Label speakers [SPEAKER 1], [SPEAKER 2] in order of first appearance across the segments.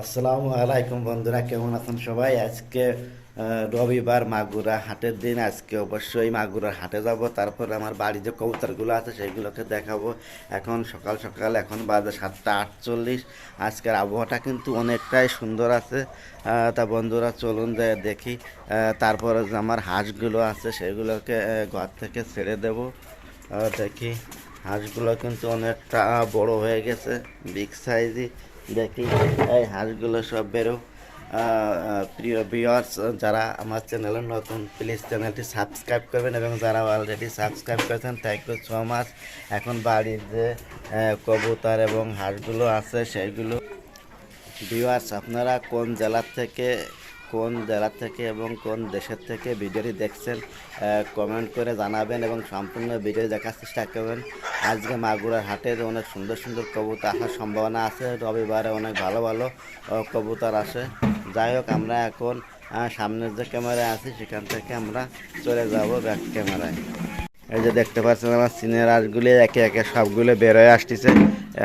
[SPEAKER 1] আসসালামু আলাইকুম বন্ধুরা, কেমন আছেন সবাই? আজকে রবিবার মাগুরা হাটের দিন। আজকে অবশ্যই মাগুরার হাটে যাব, তারপর আমার বাড়ি যে কবুতরগুলো আছে সেইগুলোকে দেখাবো। এখন সকাল সকাল, এখন বাজে সাতটা আটচল্লিশ। আজকের আবহাওয়াটা কিন্তু অনেকটাই সুন্দর আছে। তা বন্ধুরা, চলুন যে দেখি। তারপরে যে আমার হাঁসগুলো আছে সেগুলোকে ঘর থেকে ছেড়ে দেবো। দেখি, হাঁসগুলো কিন্তু অনেকটা বড় হয়ে গেছে বিগ সাইজই দেখি, এই হাঁসগুলো সব বেরো। প্রিয় ভিওয়ার্স যারা আমার চ্যানেলে নতুন প্লিজ চ্যানেলটি সাবস্ক্রাইব করবেন এবং যারা অলরেডি সাবস্ক্রাইব করেছেন থ্যাংক ইউ সো মাচ এখন বাড়ির যে কবুতর এবং হাঁসগুলো আছে সেইগুলো ভিওয়ার্স আপনারা কোন জেলার থেকে কোন জেলা থেকে এবং কোন দেশের থেকে ভিডিওটি দেখছেন কমেন্ট করে জানাবেন এবং সম্পূর্ণ ভিডিও দেখার চেষ্টা করবেন। আজকে মাগুরার হাটের অনেক সুন্দর সুন্দর কবুতর আসার সম্ভাবনা আছে। রবিবারে অনেক ভালো ভালো কবুতর আসে। যাই হোক, আমরা এখন সামনের যে ক্যামেরায় আছি, সেখান থেকে আমরা চলে যাব ব্যাক ক্যামেরায়। এই যে দেখতে পাচ্ছেন, আমার সিনের হাঁসগুলি একে একে সবগুলো বেরোয় আসতেছে।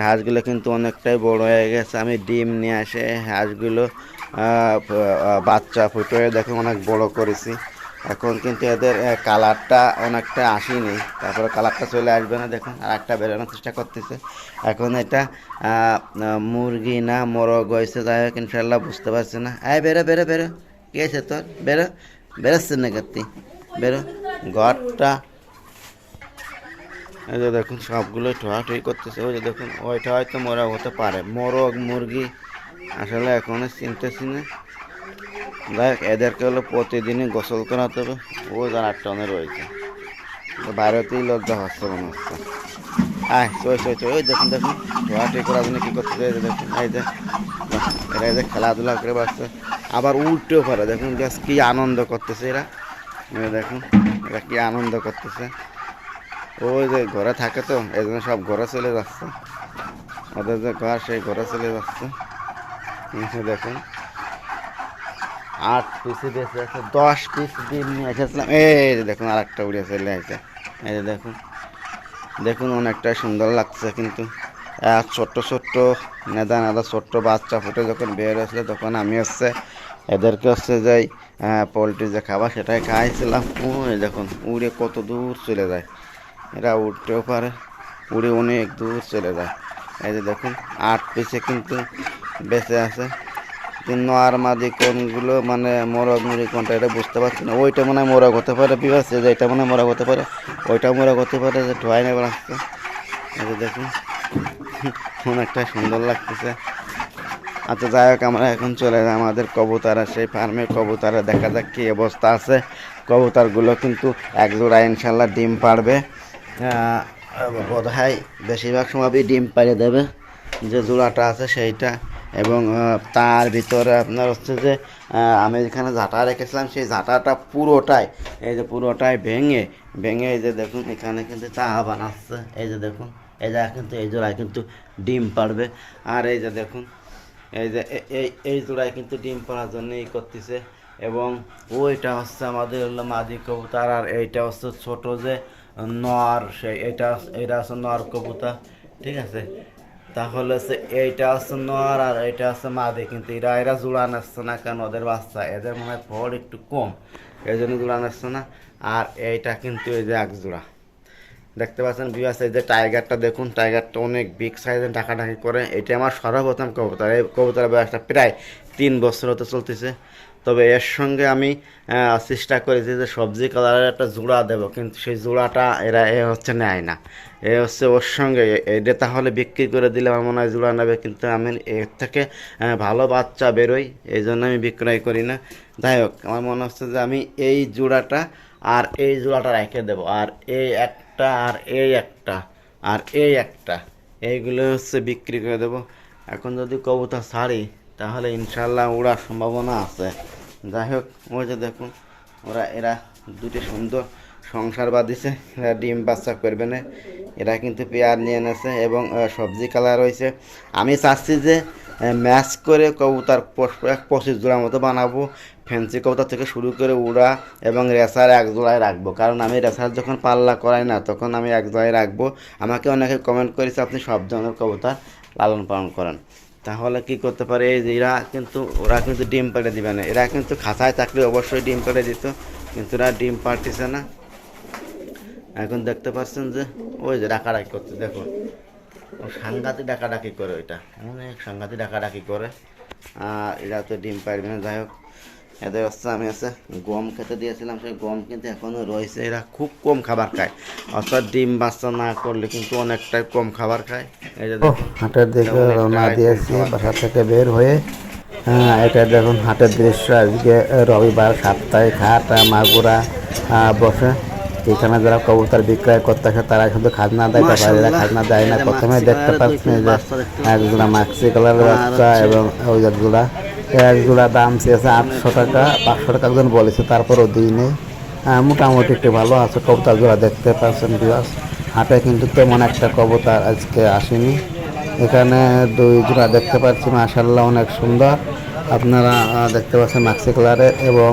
[SPEAKER 1] হাঁসগুলো কিন্তু অনেকটাই বড় হয়ে গেছে। আমি ডিম নিয়ে আসে হাঁসগুলো বাচ্চা ফুটে দেখে অনেক বড় করেছি। এখন কিন্তু এদের কালারটা অনেকটা আসেনি। তারপরে কালারটা চলে আসবে না, দেখুন, আর একটা বেরোনোর চেষ্টা করতেছে। এখন এটা মুরগি না মোরগ হয়েছে, যাই হোক ইনশাল্লাহ বুঝতে পারছি না। এই, বেরো বেরো বেরো। কে আছে তোর? বেরো। বেরোচ্ছে না কাত্তি বেরো। ঘরটা। এই যে দেখুন সবগুলো ঠোয়াঠুই করতেছে। ওই যে দেখুন, ওইটা হয়তো মোরগ হতে পারে। মোরগ, মুরগি আসলে এখনও চিনতেছি না। দেখ, এদেরকে হলো প্রতিদিনই গোসল করাতে হবে। ও আটটা অনে রয়েছে। তো বাইরেতেই লজ্জা হচ্ছে মনে হচ্ছে। আয় চই চই চই ওই দেখুন দেখুন। ঠোয়াঠুই করার জন্য কী করতেছে এই যে দেখুন, এই যে। এরা যে খেলাধুলা করে বাঁচছে আবার উল্টেও পারে, দেখুন জাস্ট কি আনন্দ করতেছে এরা। দেখুন, এরা কি আনন্দ করতেছে। ওই যে ঘরে থাকে তো, এই সব ঘরে চলে যাচ্ছে। ওদের যে ঘর, সেই ঘরে চলে যাচ্ছে। দেখুন। আট পিসে বেঁচে আছে, দশ পিস ডিম নিয়ে এসেছিলাম। এই দেখুন আর একটা উড়ে চলে আসে এই যে দেখুন দেখুন অনেকটা সুন্দর লাগছে কিন্তু। ছোট্ট ছোট্ট, নেদা নেদা ছোট্ট বাচ্চা ফুটে যখন বের হয়েছিল, তখন আমি হচ্ছে এদেরকে হচ্ছে যাই পোলট্রি যে খাবার সেটাই খাইছিলাম। ওই দেখুন, উড়ে কত দূর চলে যায়। এরা উঠতেও পারে, উড়ে অনেক দূর চলে যায়। এই যে দেখুন, আট পিসে কিন্তু বেঁচে আছে। তিন আর মাদি কোনগুলো মানে মোরগ মুড়ি কোনটা, এটা বুঝতে পারছি না। ওইটা মনে হয় মোরগ হতে পারে বিবাস যে এটা মনে হয় মোরগ হতে পারে, ওইটা মোরগ হতে পারে, যে ঠোয়াই নেবার আসছে দেখুন অনেকটা সুন্দর লাগতেছে। আচ্ছা যাই হোক, আমরা এখন চলে যাই আমাদের কবুতরা সেই ফার্মে কবুতারা। দেখা যাক কী অবস্থা আছে। কবুতারগুলো কিন্তু এক জোড়া ইনশাল্লাহ ডিম পারবে বোধ হয় বেশিরভাগ সময় ডিম পাড়ে দেবে। যে জোড়াটা আছে, সেইটা এবং তার ভিতরে আপনার হচ্ছে যে আমি যেখানে ঝাঁটা রেখেছিলাম, সেই ঝাঁটাটা পুরোটাই, এই যে পুরোটাই ভেঙে ভেঙে এই যে দেখুন, এখানে কিন্তু চা বানাচ্ছে এই যে দেখুন, এই জায়গা কিন্তু, এই জোড়ায় কিন্তু ডিম পারবে আর এই যে দেখুন, এই যে এই এই জোড়ায় কিন্তু ডিম পাড়ার জন্য ই করতেছে। এবং ওইটা হচ্ছে আমাদের হলো মাদি কবুতর, আর এইটা হচ্ছে ছোট যে নর, সেই, এটা এটা হচ্ছে নর কবুতর, ঠিক আছে? তাহলে হচ্ছে এইটা হচ্ছে নর আর এইটা হচ্ছে মাদি, কিন্তু এরা এরা জোড়া আসছে না কারণ ওদের বাচ্চা, এদের মনে হয় ফল একটু কম। এই জন্য জোড়া আসছে না। আর এইটা কিন্তু এই যে এক জোড়া। দেখতে পাচ্ছেন বিয়াস এই যে টাইগারটা দেখুন টাইগারটা অনেক বিগ সাইজের ডাকাডাকি করে। এটা আমার সর্বপ্রথম কবুতর। এই কবুতরের বয়সটা প্রায় তিন বছর হতে চলতেছে। তবে এর সঙ্গে আমি চেষ্টা করেছি যে সবজি কালারের একটা জোড়া দেবো, কিন্তু সেই জোড়াটা এরা, এ হচ্ছে নেয় না। এ হচ্ছে ওর সঙ্গে, এটা তাহলে বিক্রি করে দিলে আমার মনে হয় জোড়া নেবে, কিন্তু আমি এর থেকে ভালো বাচ্চা বেরোই এই জন্য আমি বিক্রয় করি না। যাই হোক, আমার মনে হচ্ছে যে আমি এই জোড়াটা আর এই জোড়াটা রেখে দেবো, আর এই একটা, আর এই একটা, আর এই একটা, এইগুলো হচ্ছে বিক্রি করে দেবো। এখন যদি কবুতর ছাড়ি, তাহলে ইনশাল্লাহ উড়ার সম্ভাবনা আছে। যাই হোক ওই যে দেখুন, ওরা, এরা দুটি সুন্দর সংসার বাঁধিছে। এরা ডিম বাচ্চা করবে না। এরা কিন্তু পেয়ার নিয়ে নেছে এবং সবজি কালার রয়েছে আমি চাচ্ছি যে ম্যাচ করে কবুতর এক পঁচিশ জোড়ার মতো বানাবো। ফ্যান্সি কবুতর থেকে শুরু করে উড়া এবং রেসার এক জোড়ায় রাখব। কারণ আমি রেসার যখন পাল্লা করাই না, তখন আমি এক জোড়ায় রাখব। আমাকে অনেকে কমেন্ট করেছে, আপনি সব ধরনের কবুতর লালন পালন করেন। তাহলে কি করতে পারে? যে এরা কিন্তু, ওরা কিন্তু ডিম পাড়ে দিবে না। এরা কিন্তু খাঁচায় থাকলে অবশ্যই ডিম পেড়ে দিত, কিন্তু ওরা ডিম পারতেছে না। এখন দেখতে পাচ্ছেন যে, ওই যে ডাকাডাকি করছে দেখো ও সাংঘাতিক ডাকাডাকি করে ওইটা। অনেক সাংঘাতিক ডাকাডাকি করে। আর এরা তো ডিম পাড়বে না, যাই হোক। এদের হচ্ছে আমি আছে গম খেতে দিয়েছিলাম সেই গম কিন্তু এখনও রয়েছে। এরা খুব কম খাবার খায়। অর্থাৎ ডিম বাচ্চা না করলে কিন্তু অনেকটাই কম খাবার খায়।
[SPEAKER 2] হাটের দিকে রওনা দিয়েছি বাসা থেকে বের হয়ে হ্যাঁ এটা দেখুন হাটের দৃশ্য। আজকে রবিবার সাপ্তাহিক হাট মাগুরা বসে। এখানে যারা কবুতর বিক্রয় করতেছে তারা শুধু খাজনা দেয় ব্যাপারীরা খাজনা দেয় না প্রথমে দেখতে পাচ্ছেন যে
[SPEAKER 1] বাচ্চা দেখতে
[SPEAKER 2] এক জোড়া মাক্সি কালারের বাচ্চা এবং ওই এক জোড়া এক জোড়া দাম চেয়েছে আটশো টাকা, পাঁচশো টাকা একজন বলেছে, তারপরও দিই নেই মোটামুটি একটু ভালো আছে কবুতর জোড়া দেখতে পাচ্ছেন বিয়াস হাটে কিন্তু তেমন একটা কবুতর আজকে আসেনি। এখানে দুই জোড়া দেখতে পাচ্ছি মাশাল্লাহ অনেক সুন্দর। আপনারা দেখতে পাচ্ছেন মাক্সি কালারের এবং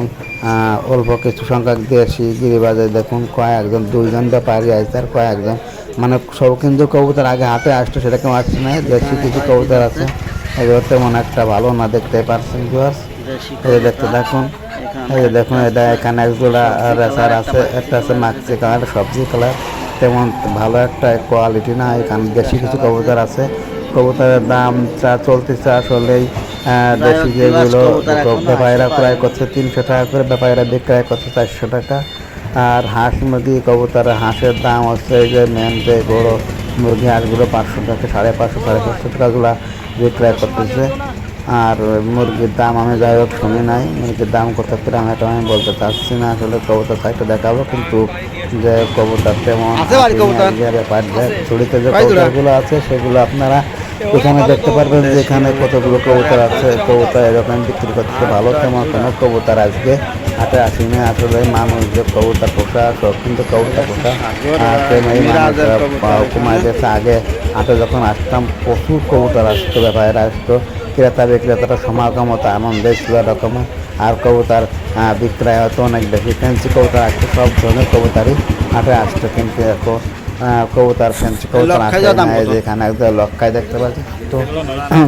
[SPEAKER 2] অল্প কিছু সংখ্যক দেশি গিরিবাজে দেখুন, কয়েকজন, দুইজন ব্যাপারী আছে আর কয়েকজন। মানে সব কিন্তু কবুতর আগে হাতে আসতো সেটা কেউ আসছে না, দেশি কিছু কবুতর আছে। এগুলো তেমন একটা ভালো না দেখতে পারছেন ভিউয়ার্স এই দেখতে দেখুন এই যে দেখুন এটা এখানে একগুলা রেসার আছে একটা আছে মাক্সি কালার সবজি কালার তেমন ভালো একটা কোয়ালিটি না এখানে দেশি কিছু কবুতর আছে। কবুতরের দাম চা চলতেছে আসলেই দেশি যেগুলো ব্যাপারীরা ক্রয় করছে তিনশো টাকা করে ব্যাপারীরা বিক্রয় করছে চারশো টাকা। আর হাঁস মুরগি কবুতর হাঁসের দাম হচ্ছে এই যে মেন যে বড়ো মুরগি হাঁসগুলো পাঁচশো টাকা সাড়ে পাঁচশো সাড়ে পাঁচশো টাকাগুলো। বিক্রয় করতেছে। আর মুরগির দাম আমি যাই হোক শুনি নাই মুরগির দাম কত কিরাম আমি এটা আমি বলতে চাচ্ছি না আসলে কবুতর সাইটে দেখাবো কিন্তু যে কবুতর তেমন
[SPEAKER 1] আছে বাড়ি
[SPEAKER 2] যে ব্যাপার যে যে কবুতরগুলো আছে সেগুলো আপনারা এখানে দেখতে পারবেন যে এখানে কতগুলো কবুতর আছে, কবুতর এরকম বিক্রি করতে ভালো, তেমন কোনো কবুতর আজকে হাতে আসেনি। আসলে মানুষ যে কবুতর পোষা, সব কিন্তু কবুতর পোষা। আর আগে হাতে যখন আসতাম, প্রচুর কবুতর আসতো ব্যাপারে আসতো। ক্রেতা বিক্রেতাটা সমাগম হতো আনন্দে ছিল রকম আর কবুতর বিক্রয় হতো অনেক বেশি। ফ্যান্সি কবুতর আসতো, সব ধরনের কবুতরই হাটে আসতো কিন্তু এখন। কবুতর ফ্যান্সি কবুতর
[SPEAKER 1] লক্ষায়
[SPEAKER 2] আসে
[SPEAKER 1] যা দাম
[SPEAKER 2] না এই
[SPEAKER 1] কত?
[SPEAKER 2] যে এখানে একদম লক্ষায় দেখতে পাচ্ছি তো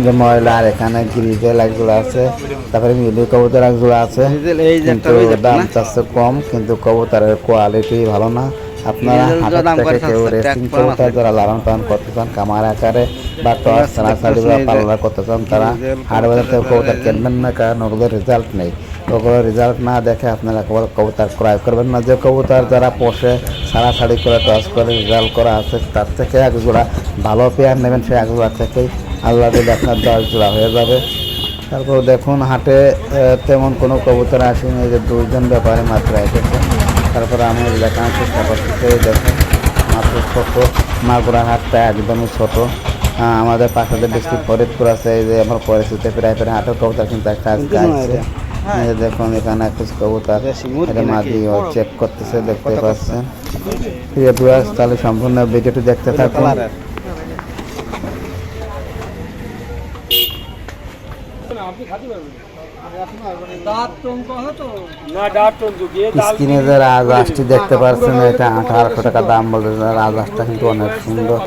[SPEAKER 2] যে ময়লা আর এখানে গ্রিজেল একগুলো আছে তারপরে মিলি কবুতর একগুলো আছে কিন্তু দাম? চাচ্ছে কম কিন্তু কবুতরের কোয়ালিটি ভালো না আপনারা
[SPEAKER 1] করে
[SPEAKER 2] থেকে কেউ রেসিং
[SPEAKER 1] আছে।
[SPEAKER 2] কবুতর যারা লালন পালন করতে চান কামার আকারে বা টস
[SPEAKER 1] আছে,
[SPEAKER 2] বা
[SPEAKER 1] যে
[SPEAKER 2] পাল্লা করতে চান তারা হাট বাজার থেকে
[SPEAKER 1] কবুতর
[SPEAKER 2] কবুতর কিনবেন না কারণ ওগুলোর রেজাল্ট নেই ওগুলোর রেজাল্ট না দেখে আপনারা কবুতর- কবুতর ক্রয় করবেন না। যে কবুতর যারা পোষে সারাসারি করে টস করে রেজাল্ট করা আছে তার থেকে এক জোড়া ভালো পেয়ার নেবেন। সেই এক জোড়া থেকেই আল্লাহ দিলে আপনার দশ জোড়া হয়ে যাবে। তারপর দেখুন হাটে তেমন কোনো কবুতর আসেনি। যে দুজন ব্যাপারে মাত্র এসেছে। তারপরে আমি দেখানোর চেষ্টা করছি। এই দেখুন মাত্র ছোট। মাগুরা হাটটা একদমই ছোট। আমাদের পাশে ডিস্ট্রিক্ট ফরিদপুর আছে এই যে আমার পরিস্থিতি প্রায় প্রায় হাটের কবুতর কিন্তু একটা আজকে দেখুন এখানে একটা কবুতর। এটা চেক করতেছে দেখতে পাচ্ছেন। প্রিয় তাহলে সম্পূর্ণ ভিডিওটি দেখতে থাকুন। স্ক্রিনে যে রাজহাঁসটি দেখতে পাচ্ছেন এটা আঠারোশো টাকা দাম বলতেছে রাজহাঁসটা কিন্তু অনেক সুন্দর।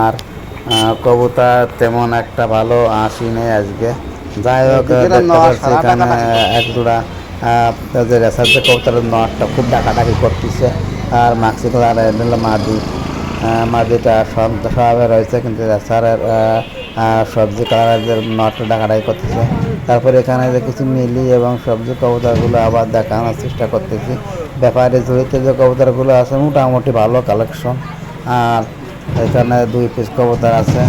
[SPEAKER 2] আর আহ, কবুতর তেমন একটা ভালো আসি নেই আজকে। যাই হোক দেখতে পাচ্ছি এখানে এক জোড়া যে রেসার যে কবুতরের নটটা খুব ডাকাডাকি করতেছে। আর মাক্সি কালার হলো মাদি। মাদিটা স্বভাবে রয়েছে কিন্তু রেসারের সবজি কালারের নটটা ডাকাডাকি করতেছে। তারপরে এখানে যে কিছু মিলি এবং সবজি কবুতরগুলো আবার দেখানোর চেষ্টা করতেছি। ব্যাপারে ঝুড়িতে যে কবুতরগুলো আছে মোটামুটি ভালো কালেকশন আর এখানে দুই পিস কবুতর আছে।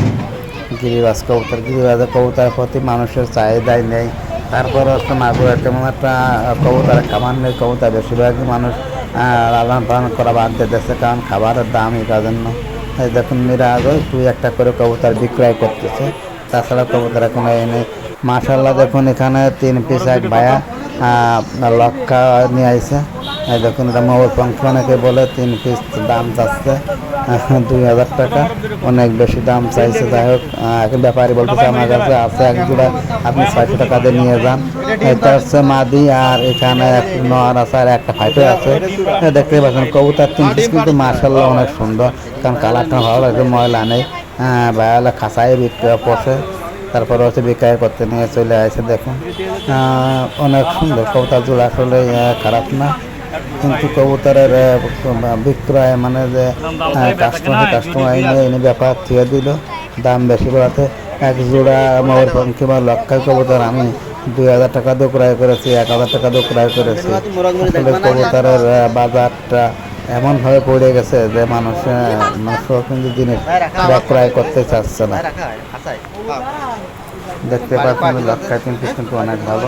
[SPEAKER 2] গিরিবাজ কবুতর গিরিবাজের কবুতরের প্রতি মানুষের চাহিদাই নেই। তারপর হচ্ছে মাগুরা তেমন একটা কবুতর খাবার নেই, কবুতর বেশিরভাগই মানুষ লালন পালন করা বাদ দিতেছে কারণ খাবারের দাম এটার জন্য। দেখুন মিরাজও দুই একটা করে কবুতর বিক্রয় করতেছে। তাছাড়া কবুতর এখন নেই। মাশাল্লাহ দেখুন এখানে তিন পিস এক ভায়া লক্ষা নিয়ে এই দেখুন এটা পঙ্খ অনেকে বলে তিন পিস দাম চাচ্ছে দুই হাজার টাকা। অনেক বেশি দাম চাইছে। যাই হোক এখন ব্যাপারী বলতেছে আমার কাছে আছে এক জোড়া। আপনি ছয়শো টাকা দিয়ে নিয়ে যান। এটা হচ্ছে মাদি আর এখানে এক নর আছে আর একটা ফাইটে আছে। দেখতে পাচ্ছেন, কবুতর তিন পিস কিন্তু মার্শাল্লাহ অনেক সুন্দর। কারণ কালারটা ভালো লাগে, ময়লা নেই। হ্যাঁ বায়ালা খাসাই বিক্রি পোষে তারপর হচ্ছে বিক্রয় করতে নিয়ে চলে আসে, দেখুন। অনেক সুন্দর কবুতরগুলো আসলে খারাপ না। কিন্তু কবুতরের বিক্রয় মানে যে কাস্টমার কাস্টমার এনে এনে ব্যাপার থিয়ে দিল। দাম বেশি বাড়াতে এক জোড়া ময়ূরপঙ্খী বা লক্ষায় কবুতর আমি দুই হাজার টাকা দিয়ে ক্রয় করেছি, এক হাজার টাকা দিয়ে ক্রয় করেছি। কবুতরের বাজারটা এমনভাবে পড়ে গেছে যে মানুষ মানুষ কিন্তু জিনিস ক্রয় করতে চাচ্ছে না। দেখতে পাচ্ছেন লক্ষায় কিন্তু কিন্তু অনেক ভালো।